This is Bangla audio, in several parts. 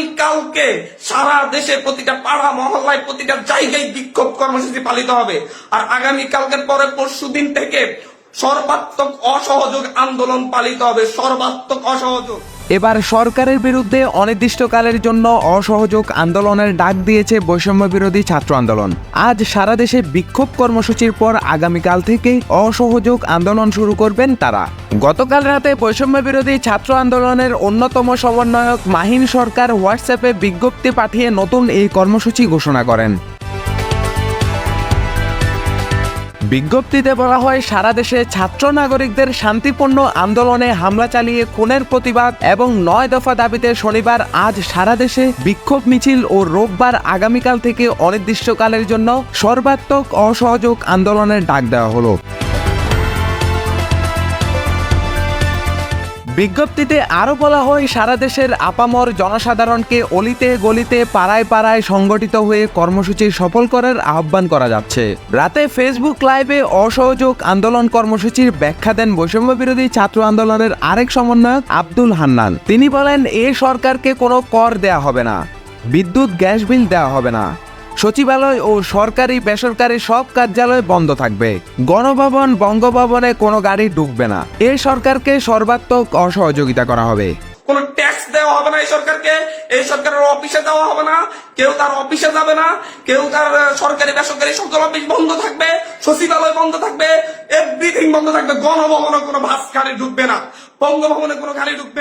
কালকে সারা দেশে প্রতিটা পাড়া, মহল্লায় প্রতিটা জায়গায় বিক্ষোভ কর্মসূচি পালিত হবে। আর আগামী কালকের পরে পরশু দিন থেকে সর্বাত্মক অসহযোগ আন্দোলন পালিত হবে, সর্বাত্মক অসহযোগ। এবার সরকারের বিরুদ্ধে অনির্দিষ্টকালের জন্য অসহযোগ আন্দোলনের ডাক দিয়েছে বৈষম্য বিরোধী ছাত্র আন্দোলন। আজ সারা দেশে বিক্ষোভ কর্মসূচির পর আগামীকাল থেকে অসহযোগ আন্দোলন শুরু করবেন তারা। গতকাল রাতে বৈষম্য বিরোধী ছাত্র আন্দোলনের অন্যতম সমন্বয়ক মাহিন সরকার হোয়াটসঅ্যাপে বিজ্ঞপ্তি পাঠিয়ে নতুন এই কর্মসূচি ঘোষণা করেন। বিজ্ঞপ্তিতে বলা হয়, সারা দেশে ছাত্র নাগরিকদের শান্তিপূর্ণ আন্দোলনে হামলা চালিয়ে খুনের প্রতিবাদ এবং নয় দফা দাবিতে শনিবার আজ সারা দেশে বিক্ষোভ মিছিল ও রোববার আগামীকাল থেকে অনির্দিষ্টকালের জন্য সর্বাত্মক অসহযোগ আন্দোলনের ডাক দেওয়া হলো। বিজ্ঞপ্তিতে আরও বলা হয়, সারা দেশের আপামর জনসাধারণকে অলিতে গলিতে পাড়ায় পাড়ায় সংগঠিত হয়ে কর্মসূচি সফল করার আহ্বান করা যাচ্ছে। রাতে ফেসবুক লাইভে অসহযোগ আন্দোলন কর্মসূচির ব্যাখ্যা দেন বৈষম্য বিরোধী ছাত্র আন্দোলনের আরেক সমন্বয়ক আব্দুল হান্নান। তিনি বলেন, এ সরকারকে কোনো কর দেয়া হবে না, বিদ্যুৎ, গ্যাস বিল দেওয়া হবে না। সচিবালয় ও সরকারি বেসরকারি সব কার্যালয় বন্ধ থাকবে। গণভবন, বঙ্গভবনে কোনো গাড়ি ঢুকবে না। এ সরকারকে সর্বাত্মক অসহযোগিতা করা হবে। কোন ট্যাক্স দেওয়া হবে না এই সরকারকে, এই সরকারের অফিসে দেওয়া হবে না। কেউ তার অফিসে যাবে না, কেউ তার সরকারি বেসরকারি সকল অফিস বন্ধ থাকবে, সচিবালয় বন্ধ থাকবে এভরিথিং বন্ধ থাকবে, গণভবনে কোনো ভাস গাড়ি ঢুকবে না।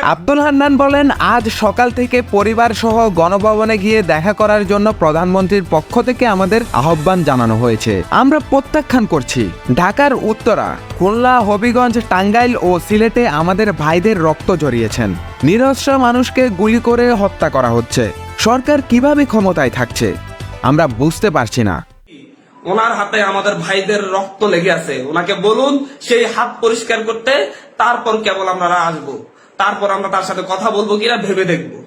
আব্দুল হান্নান বলেন, আজ সকাল থেকে পরিবার সহ গণভবনে গিয়ে দেখা করার জন্য প্রধানমন্ত্রীর পক্ষ থেকে আমাদের আহ্বান জানানো হয়েছে। আমরা প্রত্যাখ্যান করছি। ঢাকার উত্তরা, খুলনা, হবিগঞ্জ, টাঙ্গাইল ও সিলেটে আমাদের ভাইদের রক্ত জড়িয়েছেন। নিরস্ত্র মানুষকে গুলি করে হত্যা করা হচ্ছে। সরকার কীভাবে ক্ষমতায় থাকছে, আমরা বুঝতে পারছি না। ওনার হাতে আমাদের ভাইদের রক্ত লেগে আছে। ওনাকে বলুন, সেই হাত পরিষ্কার করতে তারপর কেবল আমরা আসব। তারপর আমরা তার সাথে কথা বলব কিনা ভেবে দেখব।